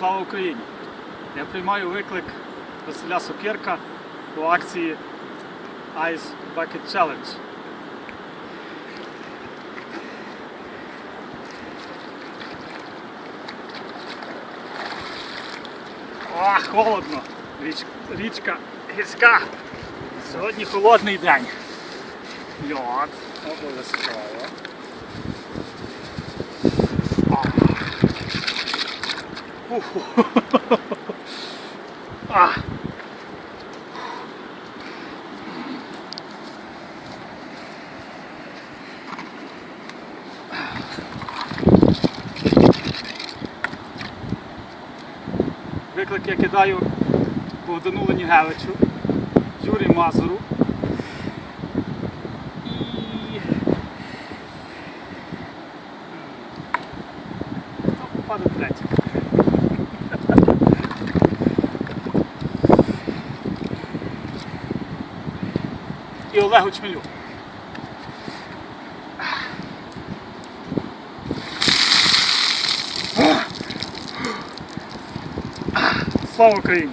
Слава Україні! Я приймаю виклик Василя Сокирка по акції Ice Bucket Challenge. О, холодно! Річ, річка гірська. Сьогодні холодний день. Льод. Обов'язково. А. Виклик я кидаю Богдану Ленігевичу, Юрій Мазуру і Ну, попаде. І Олегу Чмелю. Слава Україні!